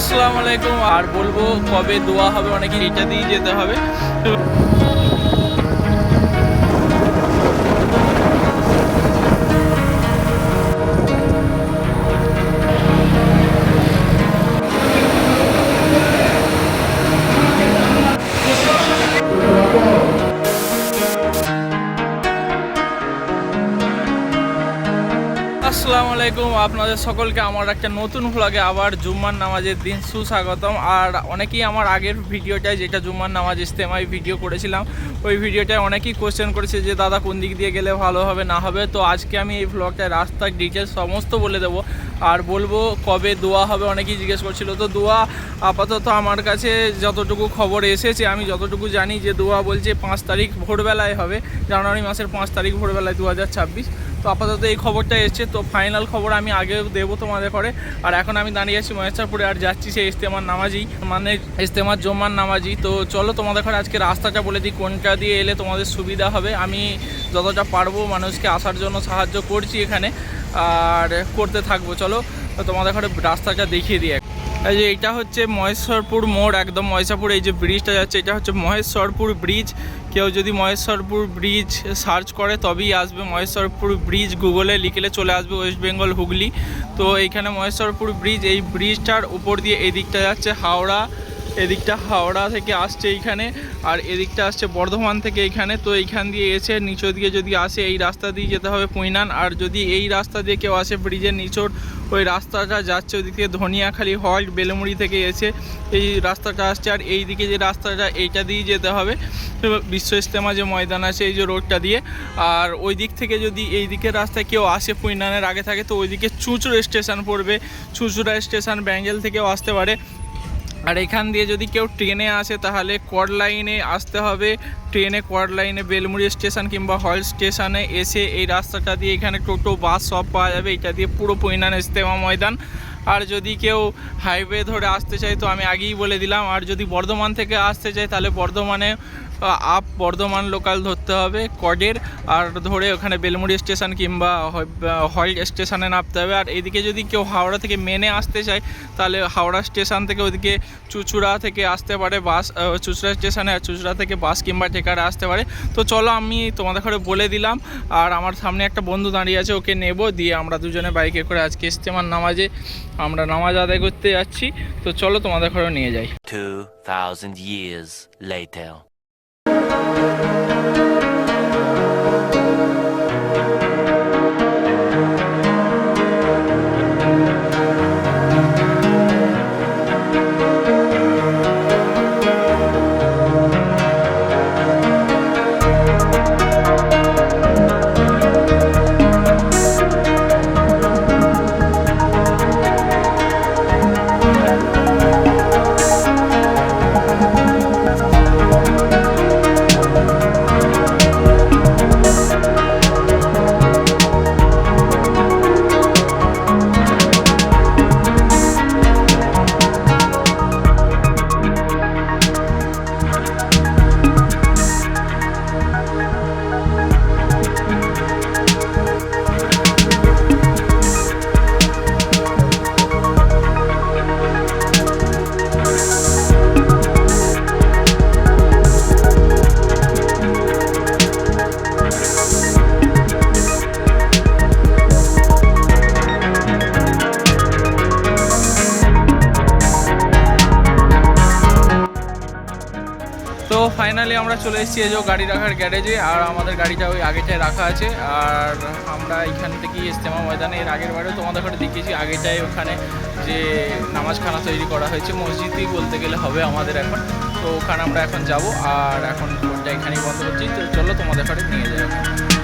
আসসালামু আলাইকুম। আর বলব কবে দোয়া হবে অনেকে এটা দিয়ে যেতে হবে। আসসালামু আলাইকুম, আপনাদের সকলকে আমার একটা নতুন ভ্লগে আবার জুম্মার নামাজের দিন সুস্বাগতম। আর অনেকেই আমার আগের ভিডিওটায়, যেটা জুম্মার নামাজ ইস্তেমাই ভিডিও করেছিলাম, ওই ভিডিওটায় অনেকেই কোশ্চেন করেছে যে, দাদা, কোন দিক দিয়ে গেলে ভালো হবে, না হবে? তো আজকে আমি এই ভ্লগটায় রাস্তার ডিটেলস সমস্ত বলে দেবো। আর বলব, কবে দোয়া হবে? অনেকেই জিজ্ঞেস করছিল, তো দোয়া আপাতত আমার কাছে যতটুকু খবর এসেছে, আমি যতটুকু জানি যে দোয়া বলছে পাঁচ তারিখ ভোরবেলায় হবে, জানুয়ারি মাসের পাঁচ তারিখ ভোরবেলায় দু হাজার ছাব্বিশ। তো আপাতত এই খবরটা এসছে। তো ফাইনাল খবর আমি আগে দেবো তোমাদের করে আর এখন আমি দাঁড়িয়ে আছি মহেশারপুরে আর যাচ্ছি সেই ইস্তেমার নামাজি মানে ইস্তেমার জম্মার নামাজি তো চলো তোমাদের ঘরে আজকে রাস্তাটা বলে দিই, কোনটা দিয়ে এলে তোমাদের সুবিধা হবে। আমি যতটা পারব মানুষকে আসার জন্য সাহায্য করছি এখানে, আর করতে থাকব। চলো তোমাদের ঘরে রাস্তাটা দেখিয়ে দিই এই যে এটা হচ্ছে মহেশ্বরপুর মোড়, একদম মহেশাপুর এই যে ব্রিজটা যাচ্ছে, এটা হচ্ছে মহেশ্বরপুর ব্রিজ। কেউ যদি মহেশ্বরপুর ব্রিজ সার্চ করে, তবেই আসবে মহেশ্বরপুর ব্রিজ। গুগলে লিখলে চলে আসবে ওয়েস্ট বেঙ্গল হুগলি। তো এইখানে মহেশ্বরপুর ব্রিজ, এই ব্রিজটার উপর দিয়ে এই দিকটা যাচ্ছে হাওড়া। এদিকটা হাওড়া থেকে আসছে এইখানে, আর এদিকটা আসছে বর্ধমান থেকে এইখানে। তো এইখান দিয়ে এসে নিচের দিকে যদি আসে, এই রাস্তা দিয়ে যেতে হবে পুইনান। আর যদি এই রাস্তা দিয়ে কেউ আসে ব্রিজের নিচর, ওই রাস্তাটা যাচ্ছে ওদিক থেকে ধনিয়াখালি হল্ট, বেলমুড়ি থেকে এসে এই রাস্তাটা আসছে। আর এই দিকে যে রাস্তাটা, এইটা দিয়ে যেতে হবে। বিশ্ব ইস্তেমা যে ময়দান আছে, এই যে রোডটা দিয়ে। আর ওই দিক থেকে যদি এই দিকের রাস্তায় কেউ আসে পুইনানের, আগে থাকে তো ওইদিকে চুঁচুড়ো স্টেশন পড়বে। চুঁচুড়া স্টেশন ব্যাঙ্গেল থেকেও আসতে পারে। আর এখান দিয়ে যদি কেউ ট্রেনে আসে, তাহলে কোয়ার লাইনে আসতে হবে। ট্রেনে কোয়ার লাইনে বেলমুড়ি স্টেশন কিংবা হল স্টেশনে এসে এই রাস্তাটা দিয়ে এখানে টোটো, বাস সব পাওয়া যাবে। এটা দিয়ে পুরো পৈনান ইস্তেমা ময়দান। আর যদি কেউ হাইওয়ে ধরে আসতে চায়, তো আমি আগেই বলে দিলাম। আর যদি বর্ধমান থেকে আসতে চায়, তাহলে বর্ধমানে আপ বর্ধমান লোকাল ধরতে হবে কডের আর ধরে ওখানে বেলমুড়ি স্টেশন কিংবা হল্ট স্টেশনে নামতে হবে। আর এদিকে যদি কেউ হাওড়া থেকে মেনে আসতে চায় তাহলে হাওড়া স্টেশন থেকে ওদিকে চুচুড়া থেকে আসতে পারে বাস চুচুড়া স্টেশনে আর চুচুড়া থেকে বাস কিংবা টেকারে আসতে পারে। তো চলো আমি তোমাদের ঘরে বলে দিলাম আর আমার সামনে একটা বন্ধু দাঁড়িয়ে আছে ওকে নেব দিয়ে আমরা দুজনে বাইকে করে আজকে ইস্তেমার নামাজে আমরা নামাজ আদায় করতে যাচ্ছি। তো চলো তোমাদের ঘরে নিয়ে যাই। 2,000 years later. তো ফাইনালি আমরা চলে এসেছি এই যে গাড়ি রাখার গ্যারেজে আর আমাদের গাড়িটা ওই আগেটায় রাখা আছে। আর আমরা এখান থেকে ইস্তেমা ময়দানে এর আগের বারেও তোমাদের ঘরে দেখেছি আগেটায় ওখানে যে নামাজখানা তৈরি করা হয়েছে, মসজিদই বলতে গেলে হবে আমাদের এখন। তো ওখানে আমরা এখন যাব, আর এখন ফোনটা এখানেই বন্ধ করছি। তো চলো তোমাদের ঘরে নিয়ে যাই।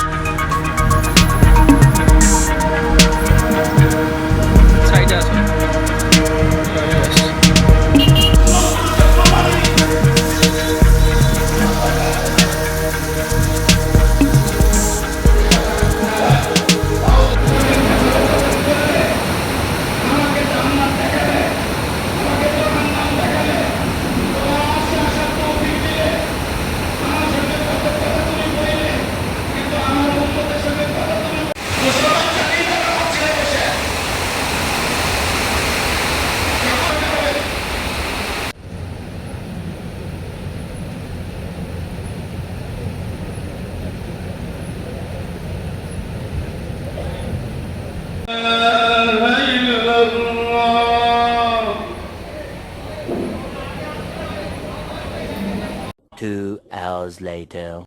Hours later.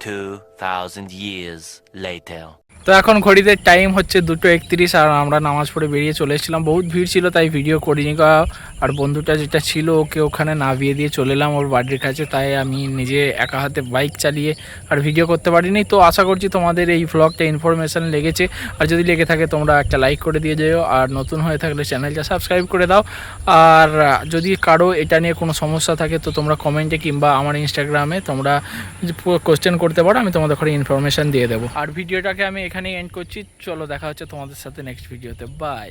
Two thousand years later. তো এখন ঘড়িতে টাইম হচ্ছে দুটো একত্রিশ আর আমরা নামাজ পড়ে বেরিয়ে চলে এসেছিলাম। বহুত ভিড় ছিল, তাই ভিডিও করিনি আর বন্ধুটা যেটা ছিল, ওকে ওখানে নামিয়ে দিয়ে চলে এলাম ওর বাড়ির কাছে। তাই আমি নিজে একা হাতে বাইক চালিয়ে আর ভিডিও করতে পারিনি। তো আশা করছি তোমাদের এই ভ্লগটা ইনফরমেশান লেগেছে। আর যদি লেগে থাকে, তোমরা একটা লাইক করে দিয়ে যেও। আর নতুন হয়ে থাকলে চ্যানেলটা সাবস্ক্রাইব করে দাও। আর যদি কারও এটা নিয়ে কোনো সমস্যা থাকে, তো তোমরা কমেন্টে কিংবা আমার ইনস্টাগ্রামে তোমরা কোশ্চেন করতে পারো, আমি তোমাদের ঘরে ইনফরমেশান দিয়ে দেবো। আর ভিডিওটাকে আমি এখানেই এন্ড করছি। চলো দেখা হচ্ছে তোমাদের সাথে নেক্সট ভিডিওতে বাই